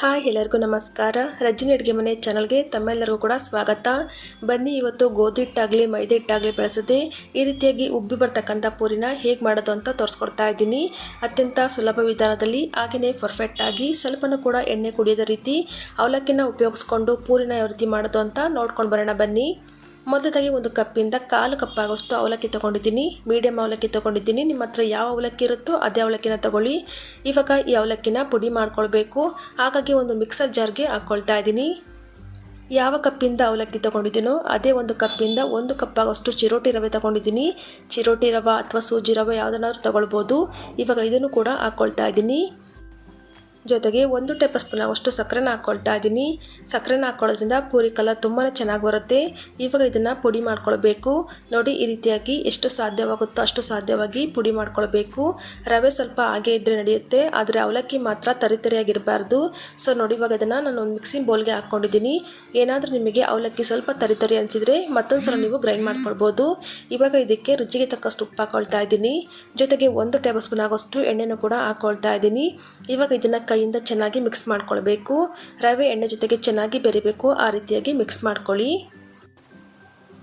Hi, ಎಲ್ಲರಿಗೂ ನಮಸ್ಕಾರ. ರಜಿನಿ ಅಡುಗೆ ಮನೆ ಚಾನಲ್ಗೆ ತಮ್ಮೆಲ್ಲರಿಗೂ ಕೂಡ ಸ್ವಾಗತ. ಬನ್ನಿ, ಇವತ್ತು ಗೋಧಿ ಹಿಟ್ಟಾಗಲಿ ಮೈದೆ ಹಿಟ್ಟಾಗಲಿ ಬೆಳೆಸದೆ ಈ ರೀತಿಯಾಗಿ ಉಬ್ಬಿ ಬರ್ತಕ್ಕಂಥ ಪೂರಿನ ಹೇಗೆ ಮಾಡೋದು ಅಂತ ತೋರಿಸ್ಕೊಡ್ತಾ ಇದ್ದೀನಿ. ಅತ್ಯಂತ ಸುಲಭ ವಿಧಾನದಲ್ಲಿ ಹಾಗೆಯೇ ಪರ್ಫೆಕ್ಟಾಗಿ ಸ್ವಲ್ಪನೂ ಕೂಡ ಎಣ್ಣೆ ಕುಡಿಯೋದ ರೀತಿ ಅವಲಕ್ಕಿನ ಉಪಯೋಗಿಸ್ಕೊಂಡು ಪೂರಿನ ಯಾವ ರೀತಿ ಮಾಡೋದು ಅಂತ ನೋಡ್ಕೊಂಡು ಬರೋಣ ಬನ್ನಿ. ಮೊದಲಾಗಿ ಒಂದು ಕಪ್ಪಿಂದ ಕಾಲು ಕಪ್ ಆಗೋಷ್ಟು ಅವಲಕ್ಕಿ ತೊಗೊಂಡಿದ್ದೀನಿ. ಮೀಡಿಯಮ್ ಅವಲಕ್ಕಿ ತೊಗೊಂಡಿದ್ದೀನಿ. ನಿಮ್ಮ ಹತ್ರ ಯಾವ ಅವಲಕ್ಕಿ ಇರುತ್ತೋ ಅದೇ ಅವಲಕ್ಕಿನ ತಗೊಳ್ಳಿ. ಇವಾಗ ಈ ಅವಲಕ್ಕಿನ ಪುಡಿ ಮಾಡ್ಕೊಳ್ಬೇಕು. ಹಾಗಾಗಿ ಒಂದು ಮಿಕ್ಸರ್ ಜಾರ್ಗೆ ಹಾಕ್ಕೊಳ್ತಾ ಇದ್ದೀನಿ. ಯಾವ ಕಪ್ಪಿಂದ ಅವಲಕ್ಕಿ ತೊಗೊಂಡಿದ್ದೀನೋ ಅದೇ ಒಂದು ಕಪ್ಪಿಂದ ಒಂದು ಕಪ್ ಆಗೋಷ್ಟು ಚಿರೋಟಿ ರವೆ ತೊಗೊಂಡಿದ್ದೀನಿ. ಚಿರೋಟಿ ರವೆ ಅಥವಾ ಸೂಜಿ ರವೆ ಯಾವುದನ್ನಾದ್ರೂ ತಗೊಳ್ಬೋದು. ಇವಾಗ ಇದನ್ನು ಕೂಡ ಹಾಕ್ಕೊಳ್ತಾ ಇದ್ದೀನಿ. ಜೊತೆಗೆ ಒಂದು ಟೇಬಲ್ ಸ್ಪೂನ್ ಅಷ್ಟು ಸಕ್ಕರೆನ ಹಾಕ್ಕೊಳ್ತಾ ಇದ್ದೀನಿ. ಸಕ್ಕರೆನ ಹಾಕ್ಕೊಳ್ಳೋದ್ರಿಂದ ಪೂರಿ ಕಲರ್ ತುಂಬಾ ಚೆನ್ನಾಗಿ ಬರುತ್ತೆ. ಇವಾಗ ಇದನ್ನು ಪುಡಿ ಮಾಡ್ಕೊಳ್ಬೇಕು. ನೋಡಿ, ಈ ರೀತಿಯಾಗಿ ಎಷ್ಟು ಸಾಧ್ಯವಾಗುತ್ತೋ ಅಷ್ಟು ಸಾಧ್ಯವಾಗಿ ಪುಡಿ ಮಾಡ್ಕೊಳ್ಬೇಕು. ರವೆ ಸ್ವಲ್ಪ ಹಾಗೆ ಇದ್ದರೆ ನಡೆಯುತ್ತೆ. ಆದರೆ ಅವಲಕ್ಕಿ ಮಾತ್ರ ತರಿತರಿಯಾಗಿರಬಾರ್ದು. ಸೊ, ನೋಡಿ, ಇವಾಗ ಇದನ್ನು ನಾನು ಒಂದು ಮಿಕ್ಸಿಂಗ್ ಬೌಲ್ಗೆ ಹಾಕ್ಕೊಂಡಿದ್ದೀನಿ ಏನಾದರೂ ನಿಮಗೆ ಅವಲಕ್ಕಿ ಸ್ವಲ್ಪ ತರಿತರಿ ಅನಿಸಿದರೆ ಮತ್ತೊಂದು ಸಲ ನೀವು ಗ್ರೈಂಡ್ ಮಾಡ್ಕೊಳ್ಬೋದು. ಇವಾಗ ಇದಕ್ಕೆ ರುಚಿಗೆ ತಕ್ಕಷ್ಟು ಉಪ್ಪು ಹಾಕೊಳ್ತಾ ಇದ್ದೀನಿ. ಜೊತೆಗೆ ಒಂದು ಟೇಬಲ್ ಸ್ಪೂನ್ ಆಗೋಷ್ಟು ಎಣ್ಣೆನೂ ಕೂಡ ಹಾಕ್ಕೊಳ್ತಾ ಇದ್ದೀನಿ. ಇವಾಗ ಇದನ್ನು ಕೈಯಿಂದ ಚೆನ್ನಾಗಿ ಮಿಕ್ಸ್ ಮಾಡ್ಕೊಳ್ಬೇಕು. ರವೆ ಎಣ್ಣೆ ಜೊತೆಗೆ ಚೆನ್ನಾಗಿ ಬೆರಿಬೇಕು. ಆ ರೀತಿಯಾಗಿ ಮಿಕ್ಸ್ ಮಾಡ್ಕೊಳ್ಳಿ.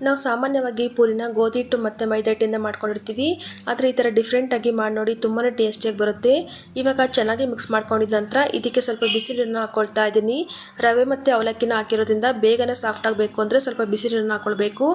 ನಾವು ಸಾಮಾನ್ಯವಾಗಿ ಪೂರಿನ ಗೋಧಿ ಹಿಟ್ಟು ಮತ್ತು ಮೈದಾ ಹಿಟ್ಟಿಂದ ಮಾಡ್ಕೊಂಡಿರ್ತೀವಿ ಆದರೆ ಈ ಥರ ಡಿಫ್ರೆಂಟಾಗಿ ಮಾಡಿ ನೋಡಿ ತುಂಬಾ ಟೇಸ್ಟಿಯಾಗಿ ಬರುತ್ತೆ. ಇವಾಗ ಚೆನ್ನಾಗಿ ಮಿಕ್ಸ್ ಮಾಡ್ಕೊಂಡಿದ ನಂತರ ಇದಕ್ಕೆ ಸ್ವಲ್ಪ ಬಿಸಿನೀರನ್ನು ಹಾಕ್ಕೊಳ್ತಾ ಇದ್ದೀನಿ. ರವೆ ಮತ್ತು ಅವಲಕ್ಕಿನ ಹಾಕಿರೋದ್ರಿಂದ ಬೇಗನೆ ಸಾಫ್ಟ್ ಆಗಬೇಕು ಅಂದರೆ ಸ್ವಲ್ಪ ಬಿಸಿನೀರನ್ನು ಹಾಕ್ಕೊಳ್ಬೇಕು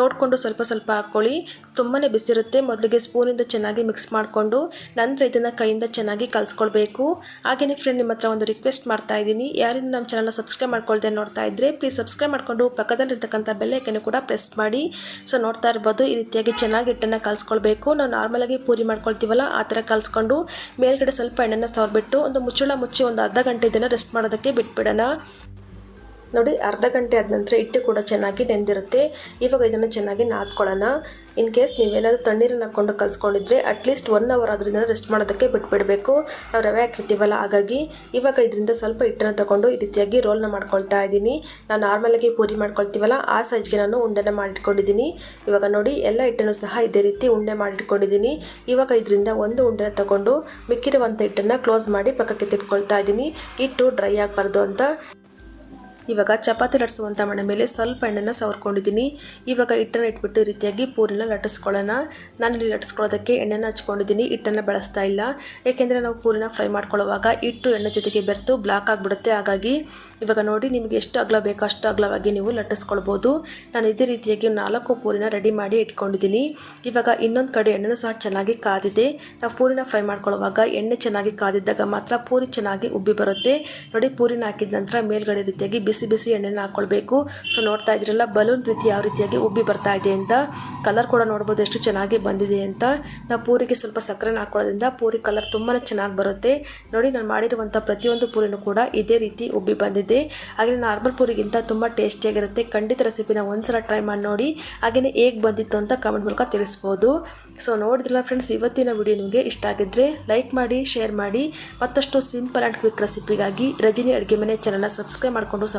ನೋಡಿಕೊಂಡು ಸ್ವಲ್ಪ ಸ್ವಲ್ಪ ಹಾಕ್ಕೊಳ್ಳಿ. ತುಂಬಾ ಬಿಸಿರುತ್ತೆ ಮೊದಲಿಗೆ ಸ್ಪೂನಿಂದ ಚೆನ್ನಾಗಿ ಮಿಕ್ಸ್ ಮಾಡಿಕೊಂಡು ನಂತರ ಇದನ್ನು ಕೈಯಿಂದ ಚೆನ್ನಾಗಿ ಕಲಿಸ್ಕೊಳ್ಬೇಕು. ಹಾಗೆಯೇ ಫ್ರೆಂಡ್ ನಿಮ್ಮ ಒಂದು ರಿಕ್ವೆಸ್ಟ್ ಮಾಡ್ತಾ ಇದ್ದೀನಿ. ಯಾರಿಂದ ನಮ್ಮ ಚಾನಲ್ನ ಸಬ್ಸ್ಕ್ರೈಬ್ ಮಾಡ್ಕೊಳ್ದೆ ನೋಡ್ತಾ ಇದ್ದರೆ ಪ್ಲೀಸ್ ಸಬ್ಸ್ಕ್ರೈಬ್ ಮಾಡಿಕೊಂಡು ಪಕ್ಕದಲ್ಲಿರ್ತಕ್ಕಂಥ ಬೆಲ್ಲೈಕನ್ನು ಕೂಡ ಪ್ರೆಸ್ ಮಾಡಿ. ಸೊ ನೋಡ್ತಾ ಇರ್ಬೋದು, ಈ ರೀತಿಯಾಗಿ ಚೆನ್ನಾಗಿ ಹಿಟ್ಟನ್ನು ಕಲಿಸ್ಕೊಳ್ಬೇಕು. ನಾವು ನಾರ್ಮಲಾಗಿ ಪೂರಿ ಮಾಡ್ಕೊಳ್ತೀವಲ್ಲ, ಆ ಥರ ಕಲಿಸ್ಕೊಂಡು ಮೇಲ್ಗಡೆ ಸ್ವಲ್ಪ ಎಣ್ಣೆನ ಸವರ್ಬಿಟ್ಟು ಒಂದು ಮುಚ್ಚಳ ಮುಚ್ಚಿ ಒಂದು ಅರ್ಧ ಗಂಟೆ ಇದನ್ನು ರೆಸ್ಟ್ ಮಾಡೋದಕ್ಕೆ ಬಿಟ್ಬಿಡೋಣ. ನೋಡಿ, ಅರ್ಧ ಗಂಟೆ ಆದ ನಂತರ ಹಿಟ್ಟು ಕೂಡ ಚೆನ್ನಾಗಿ ನೆಂದಿರುತ್ತೆ. ಇವಾಗ ಇದನ್ನು ಚೆನ್ನಾಗಿ ನಾದ್ಕೊಳ್ಳೋಣ. ಇನ್ ಕೇಸ್ ನೀವೇನಾದರೂ ತಣ್ಣೀರನ್ನು ಹಾಕ್ಕೊಂಡು ಕಲಿಸ್ಕೊಂಡಿದ್ರೆ ಅಟ್ಲೀಸ್ಟ್ ಒನ್ ಅವರ್ ಆದ್ರಿಂದ ರೆಸ್ಟ್ ಮಾಡೋದಕ್ಕೆ ಬಿಟ್ಬಿಡಬೇಕು. ನಾವು ರವೆ ಹಾಕಿರ್ತೀವಲ್ಲ, ಹಾಗಾಗಿ ಇವಾಗ ಇದರಿಂದ ಸ್ವಲ್ಪ ಹಿಟ್ಟನ್ನು ತಗೊಂಡು ಈ ರೀತಿಯಾಗಿ ರೋಲ್ನ ಮಾಡ್ಕೊಳ್ತಾ ಇದ್ದೀನಿ. ನಾನು ನಾರ್ಮಲಾಗಿ ಪೂರಿ ಮಾಡ್ಕೊಳ್ತೀವಲ್ಲ, ಆ ಸೈಜ್ಗೆ ನಾನು ಉಂಡೆನ ಮಾಡಿಟ್ಕೊಂಡಿದ್ದೀನಿ. ಇವಾಗ ನೋಡಿ, ಎಲ್ಲ ಹಿಟ್ಟನ್ನು ಸಹ ಇದೇ ರೀತಿ ಉಂಡೆ ಮಾಡಿಟ್ಕೊಂಡಿದ್ದೀನಿ. ಇವಾಗ ಇದರಿಂದ ಒಂದು ಉಂಡೆನ ತಗೊಂಡು ಮಿಕ್ಕಿರುವಂಥ ಹಿಟ್ಟನ್ನು ಕ್ಲೋಸ್ ಮಾಡಿ ಪಕ್ಕಕ್ಕೆ ತಿಟ್ಕೊಳ್ತಾ ಇದ್ದೀನಿ. ಹಿಟ್ಟು ಡ್ರೈ ಆಗಬಾರ್ದು ಅಂತ. ಇವಾಗ ಚಪಾತಿ ಲಟ್ಸುವಂಥ ಮಣೆ ಮೇಲೆ ಸ್ವಲ್ಪ ಎಣ್ಣೆನ ಸವರ್ಕೊಂಡಿದ್ದೀನಿ. ಇವಾಗ ಹಿಟ್ಟನ್ನು ಇಟ್ಬಿಟ್ಟು ರೀತಿಯಾಗಿ ಪೂರಿನ ಲಟ್ಟಿಸ್ಕೊಳ್ಳೋಣ. ನಾನಿಲ್ಲಿ ಲಟ್ಟಿಸ್ಕೊಳ್ಳೋದಕ್ಕೆ ಎಣ್ಣೆನ ಹಚ್ಕೊಂಡಿದ್ದೀನಿ. ಹಿಟ್ಟನ್ನು ಬಳಸ್ತಾ ಇಲ್ಲ. ಏಕೆಂದರೆ ನಾವು ಪೂರಿನ ಫ್ರೈ ಮಾಡ್ಕೊಳ್ಳುವಾಗ ಹಿಟ್ಟು ಎಣ್ಣೆ ಜೊತೆಗೆ ಬೆರೆತು ಬ್ಲಾಕ್ ಆಗಿಬಿಡುತ್ತೆ. ಹಾಗಾಗಿ ಇವಾಗ ನೋಡಿ ನಿಮಗೆ ಎಷ್ಟು ಅಗಲ ಬೇಕೋ ಅಷ್ಟು ಅಗಲವಾಗಿ ನೀವು ಲಟ್ಟಿಸ್ಕೊಳ್ಬೋದು. ನಾನು ಇದೇ ರೀತಿಯಾಗಿ ನಾಲ್ಕು ಪೂರಿನ ರೆಡಿ ಮಾಡಿ ಇಟ್ಕೊಂಡಿದ್ದೀನಿ. ಇವಾಗ ಇನ್ನೊಂದು ಕಡೆ ಎಣ್ಣೆನೂ ಸಹ ಚೆನ್ನಾಗಿ ಕಾದಿದೆ. ನಾವು ಪೂರಿನ ಫ್ರೈ ಮಾಡ್ಕೊಳ್ಳುವಾಗ ಎಣ್ಣೆ ಚೆನ್ನಾಗಿ ಕಾದಿದ್ದಾಗ ಮಾತ್ರ ಪೂರಿ ಚೆನ್ನಾಗಿ ಉಬ್ಬಿ ಬರುತ್ತೆ. ನೋಡಿ ಪೂರಿನ ಹಾಕಿದ ನಂತರ ಮೇಲ್ಗಡೆ ರೀತಿಯಾಗಿ ಬಿಸಿ ಬಿಸಿ ಬಿಸಿ ಎಣ್ಣೆನ ಹಾಕ್ಕೊಳ್ಬೇಕು ಸೊ ನೋಡ್ತಾ ಇದ್ರಲ್ಲ, ಬಲೂನ್ ರೀತಿ ಯಾವ ರೀತಿಯಾಗಿ ಉಬ್ಬಿ ಬರ್ತಾ ಇದೆ ಅಂತ. ಕಲರ್ ಕೂಡ ನೋಡ್ಬೋದು ಎಷ್ಟು ಚೆನ್ನಾಗಿ ಬಂದಿದೆ ಅಂತ. ನಾವು ಪೂರಿಗೆ ಸ್ವಲ್ಪ ಸಕ್ಕರೆನ ಹಾಕೊಳ್ಳೋದ್ರಿಂದ ಪೂರಿ ಕಲರ್ ತುಂಬಾ ಚೆನ್ನಾಗಿ ಬರುತ್ತೆ. ನೋಡಿ, ನಾನು ಮಾಡಿರುವಂಥ ಪ್ರತಿಯೊಂದು ಪೂರಿನೂ ಕೂಡ ಇದೇ ರೀತಿ ಉಬ್ಬಿ ಬಂದಿದೆ. ಹಾಗೆ ನಾರ್ಮಲ್ ಪೂರಿಗಿಂತ ತುಂಬ ಟೇಸ್ಟಿಯಾಗಿರುತ್ತೆ ಖಂಡಿತ ರೆಸಿಪಿನ ಒಂದ್ಸಲ ಟ್ರೈ ಮಾಡಿ ನೋಡಿ. ಹಾಗೆಯೇ ಹೇಗೆ ಬಂದಿತ್ತು ಅಂತ ಕಮೆಂಟ್ ಮೂಲಕ ತಿಳಿಸ್ಬೋದು. ಸೊ ನೋಡಿದ್ರಲ್ಲ ಫ್ರೆಂಡ್ಸ್ ಇವತ್ತಿನ ವಿಡಿಯೋ ನಿಮಗೆ ಇಷ್ಟ ಆಗಿದ್ರೆ ಲೈಕ್ ಮಾಡಿ ಶೇರ್ ಮಾಡಿ. ಮತ್ತಷ್ಟು ಸಿಂಪಲ್ ಆ್ಯಂಡ್ ಕ್ವಿಕ್ ರೆಸಿಪಿಗಾಗಿ ರಜಿನಿ ಅಡುಗೆ ಮನೆ ಚಾನಲ್ನ ಸಬ್ಸ್ಕ್ರೈಬ್ ಮಾಡಿಕೊಂಡು